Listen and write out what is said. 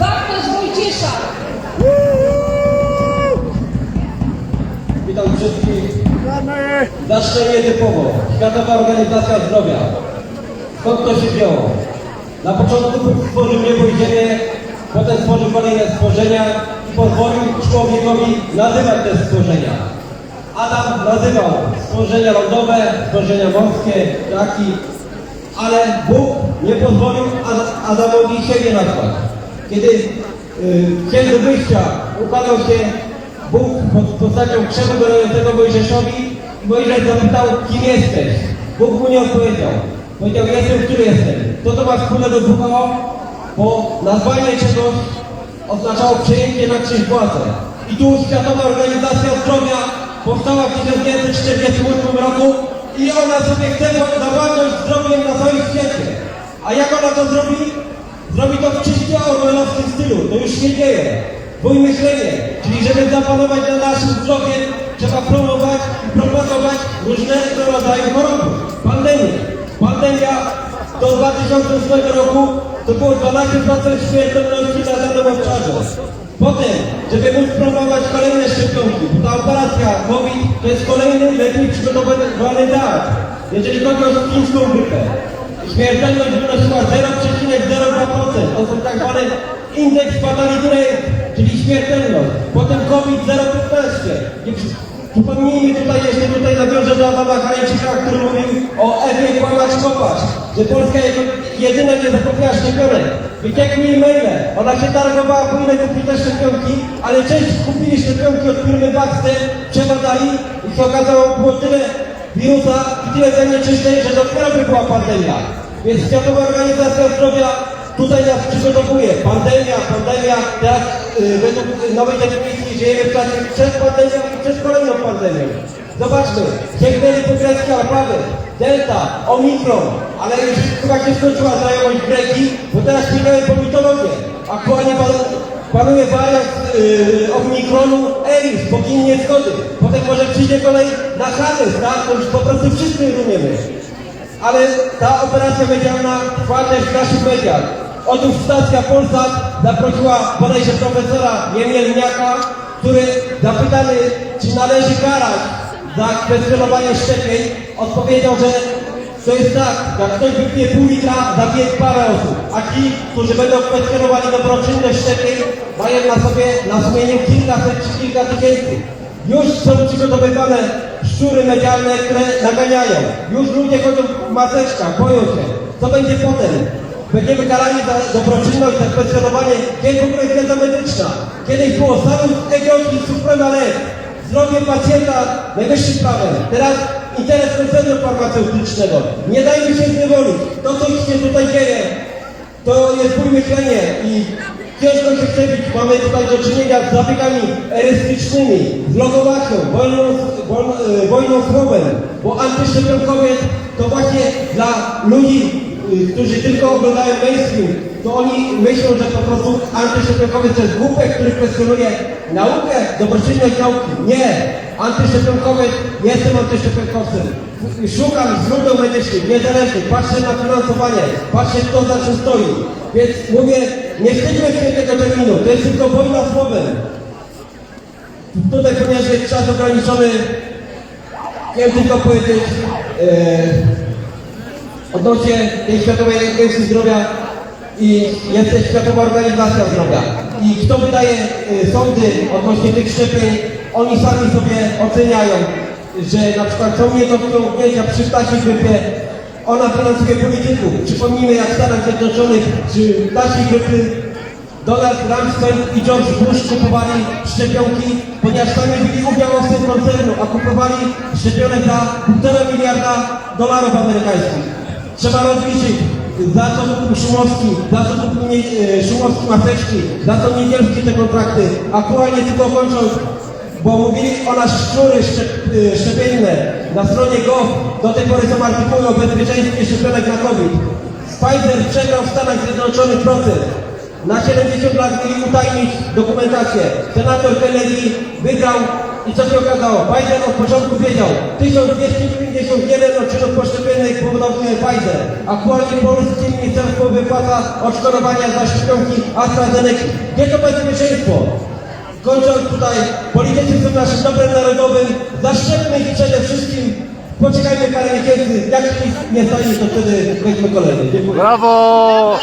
Bartosz Wójcisza. Witam wszystkich. Zacznę nietypowo. Światowa Organizacja Zdrowia. Skąd to się wzięło? Na początku stworzył niebo i ziemię, potem stworzył kolejne stworzenia i pozwolił człowiekowi nazywać te stworzenia. Adam nazywał stworzenia lądowe, stworzenia morskie, raki, ale Bóg nie pozwolił Adamowi siebie nazwać. Kiedy yy, w Księdze Wyjścia ukazał się Bóg pod postacią krzewu gorącego Mojżeszowi Mojżesz zapytał, kim jesteś? Bóg mu nie odpowiedział. Powiedział, jestem, który jestem. Co to ma wspólnego z WHO? Bo nazwanie czegoś oznaczało przejęcie na czymś władzę. I tu Światowa Organizacja Zdrowia powstała w 1948 roku i ona sobie chce zawładnąć zdrowiem na całym świecie. A jak ona to zrobi? Zrobi to w czyście orwellowskim stylu. To już się dzieje. Bój myślenie, czyli żeby zapanować nad naszym zdrowiem, trzeba promować i propagować różnego rodzaju choroby. Pandemia. Pandemia do 2008 roku to było 12% śmiertelności na danym obszarze. Potem, żeby móc promować kolejne szczepionki, bo ta operacja COVID to jest kolejny lepiej przygotowany teatr, jeżeli chodzi o chińską grypę. Śmiertelność wynosiła 0,02%. To są tak zwane indeks fatality rate, czyli śmiertelność. Potem COVID 0,15. Nie przy- Przypomnijmy tutaj, jeszcze tutaj nawiążę do Adama Harańczyka, który mówił o Ewie kłamać kopać, że Polska jako jedyna nie zakupiła szczepionek. Wyciekły jej maile, ona się targowała po ile kupi te szczepionki, ale część kupili szczepionki od firmy Baxter, przebadali i się okazało, było tyle wirusa i tyle zanieczyszczeń, że dopiero by była pandemia. Więc Światowa Organizacja Zdrowia tutaj nas przygotowuje. Pandemia, pandemia, teraz yy, według nowej definicji żyjemy w czasie przed pandemią i przed kolejną pandemią. Zobaczmy, sięgnęli po grecki alfabet, delta, omikron, ale już chyba się skończyła znajomość greki, bo teraz sięgają po mitologię. Aktualnie pan, panuje wariant yy, omikronu Eris, bogini niezgody. Potem może przyjdzie kolej na Hades, tak? To już po prostu wszyscy rozumiemy. Ale ta operacja medialna trwa też w naszych mediach. Otóż stacja Polsat zaprosiła bodajże profesora Niemielniaka, który zapytany, czy należy karać za kwestionowanie szczepień, odpowiedział, że to jest tak, jak ktoś wypije pół litra, zabije parę osób, a ci, którzy będą kwestionowali dobroczynność szczepień, mają na sobie na sumieniu kilkaset czy kilka tysięcy. Już są przygotowywane szczury medialne, które naganiają. Już ludzie chodzą w maseczkach, boją się. Co będzie potem? Będziemy karani za dobroczynność, za kwestionowanie, kiedy w ogóle jest wiedza medyczna. Kiedyś było salus egioki, suprema lex. Zdrowie pacjenta najwyższym prawem. Teraz interes koncernu farmaceutycznego. Nie dajmy się zniewolić. To, co się tutaj dzieje, to jest bój myślenie i ciężko się przebić. Mamy tutaj do czynienia z zabiegami erystycznymi, z logowacją, wojną, z- wojną, e, wojną słowem, bo antyszczepionkowiec to właśnie dla ludzi, y, którzy tylko oglądają mainstream, to oni myślą, że po prostu antyszczepionkowiec to jest głupek, który kwestionuje naukę, dobroczynność nauki. Nie! Antyszczepionkowiec, jestem antyszczepionkowcem. Szukam źródeł medycznych, niezależnych, patrzę na finansowanie, patrzę kto za czym stoi. Więc mówię, nie wstydźmy się tego terminu, to jest tylko wojna słowem. Tutaj, ponieważ jest czas ograniczony, chciałem tylko powiedzieć e, odnośnie tej Światowej Agencji Zdrowia i jest też Światowa Organizacja Zdrowia. I kto wydaje e, sądy odnośnie tych szczepień, oni sami sobie oceniają, że na przykład są nie do wzięcia przy ptasiej grypie, ona finansuje polityków. Przypomnijmy jak w Stanach Zjednoczonych przy ptasiej grypy Donald Rumsfeld i George Bush kupowali szczepionki, ponieważ sami byli udziałowcem koncernu, a kupowali szczepionek za 1,5 miliarda dolarów amerykańskich. Trzeba rozliczyć, za co kupił Szumowski, za co kupił nie, e, Szumowski maseczki, za co niedzielski te kontrakty. Aktualnie tylko kończąc, bo mówili o nas szczury szczep, e, szczepienne na stronie gov. Do tej pory są artykuły o bezpieczeństwie szczepionek na COVID. Pfizer przegrał w Stanach Zjednoczonych proces. Na 70 lat mieli utajnić dokumentację. Senator Kennedy wygrał i co się okazało? Biden od początku wiedział. 1291 odczynów poszczepiennych powoduje Pfizer. Aktualnie polskie ministerstwo wypłaca odszkodowania za szczepionki AstraZeneca. Gdzie to bezpieczeństwo? Kończąc tutaj, politycy są naszym dobrem narodowym. Zaszczepmy ich przede wszystkim. Poczekajmy parę miesięcy. Jak nie stanie, to wtedy weźmy kolejny. Dziękuję. Brawo!